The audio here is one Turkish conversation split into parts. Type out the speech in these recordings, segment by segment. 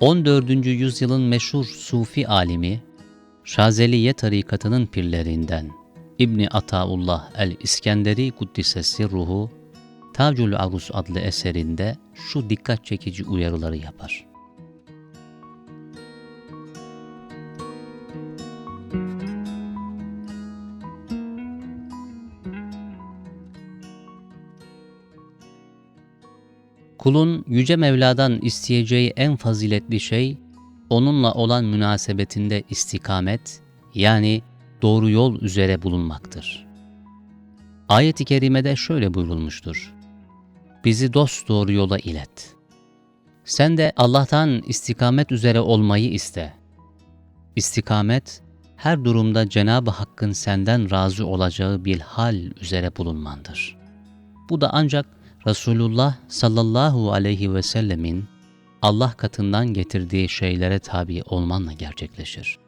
14. yüzyılın meşhur Sufi alimi, Şazeliye tarikatının pirlerinden İbni Ataullah el-İskenderi Kuddisesi ruhu, Tacül Arus adlı eserinde şu dikkat çekici uyarıları yapar. Kulun Yüce Mevla'dan isteyeceği en faziletli şey, onunla olan münasebetinde istikamet, yani doğru yol üzere bulunmaktır. Ayet-i Kerime'de şöyle buyurulmuştur. Bizi dost doğru yola ilet. Sen de Allah'tan istikamet üzere olmayı iste. İstikamet, her durumda Cenab-ı Hakk'ın senden razı olacağı bir hal üzere bulunmandır. Bu da ancak Resulullah sallallahu aleyhi ve sellemin Allah katından getirdiği şeylere tabi olmanla gerçekleşir.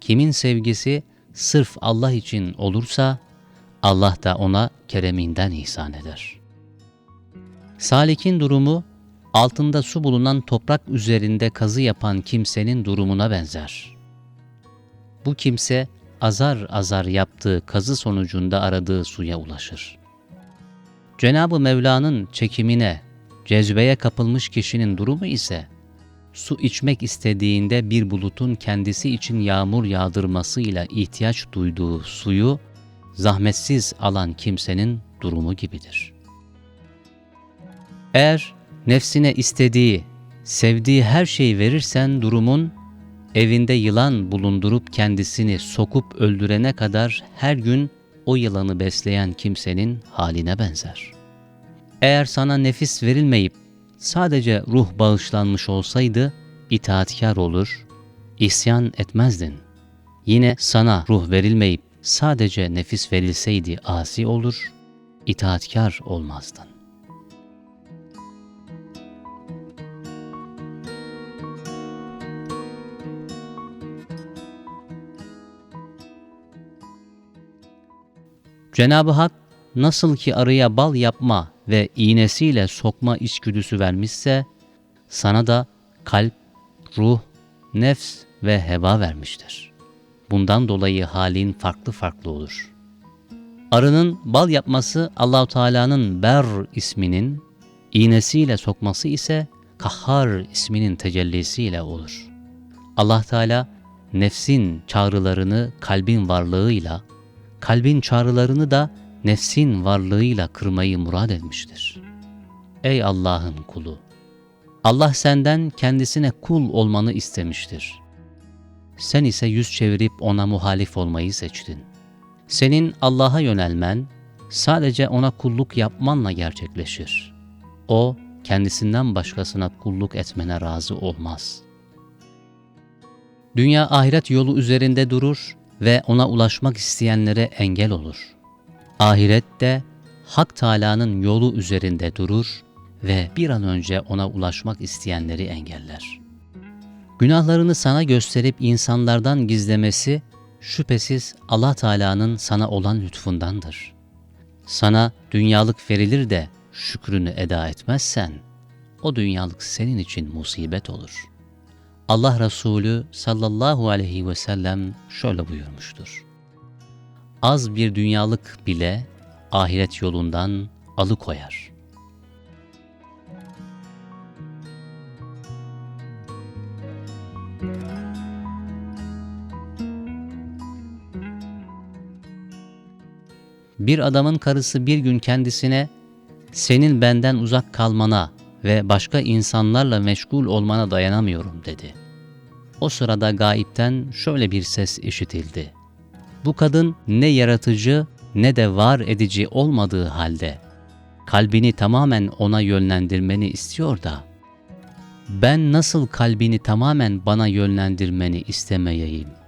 Kimin sevgisi sırf Allah için olursa, Allah da ona kereminden ihsan eder. Salik'in durumu, altında su bulunan toprak üzerinde kazı yapan kimsenin durumuna benzer. Bu kimse, azar azar yaptığı kazı sonucunda aradığı suya ulaşır. Cenab-ı Mevla'nın çekimine, cezbeye kapılmış kişinin durumu ise, su içmek istediğinde bir bulutun kendisi için yağmur yağdırmasıyla ihtiyaç duyduğu suyu zahmetsiz alan kimsenin durumu gibidir. Eğer nefsine istediği, sevdiği her şeyi verirsen durumun, evinde yılan bulundurup kendisini sokup öldürene kadar her gün o yılanı besleyen kimsenin haline benzer. Eğer sana nefis verilmeyip sadece ruh bağışlanmış olsaydı itaatkar olur, isyan etmezdin. Yine sana ruh verilmeyip sadece nefis verilseydi asi olur, itaatkar olmazdın. Cenab-ı Hak nasıl ki arıya bal yapma ve iğnesiyle sokma içgüdüsü vermişse, sana da kalp, ruh, nefs ve heva vermiştir. Bundan dolayı halin farklı farklı olur. Arının bal yapması Allahu Teala'nın Ber isminin, iğnesiyle sokması ise Kahhar isminin tecellisiyle olur. Allah Teala nefsin çağrılarını kalbin varlığıyla, kalbin çağrılarını da nefsin varlığıyla kırmayı murad etmiştir. Ey Allah'ın kulu! Allah senden kendisine kul olmanı istemiştir. Sen ise yüz çevirip ona muhalif olmayı seçtin. Senin Allah'a yönelmen, sadece ona kulluk yapmanla gerçekleşir. O, kendisinden başkasına kulluk etmene razı olmaz. Dünya ahiret yolu üzerinde durur ve ona ulaşmak isteyenlere engel olur. Ahirette Hak Teala'nın yolu üzerinde durur ve bir an önce ona ulaşmak isteyenleri engeller. Günahlarını sana gösterip insanlardan gizlemesi şüphesiz Allah Teala'nın sana olan lütfundandır. Sana dünyalık verilir de şükrünü eda etmezsen o dünyalık senin için musibet olur. Allah Resulü sallallahu aleyhi ve sellem şöyle buyurmuştur. Az bir dünyalık bile ahiret yolundan alıkoyar.'' Bir adamın karısı bir gün kendisine senin benden uzak kalmana ve başka insanlarla meşgul olmana dayanamıyorum dedi. O sırada gaipten şöyle bir ses işitildi. Bu kadın ne yaratıcı ne de var edici olmadığı halde kalbini tamamen ona yönlendirmeni istiyor da ben nasıl kalbini tamamen bana yönlendirmeni istemeyeyim?''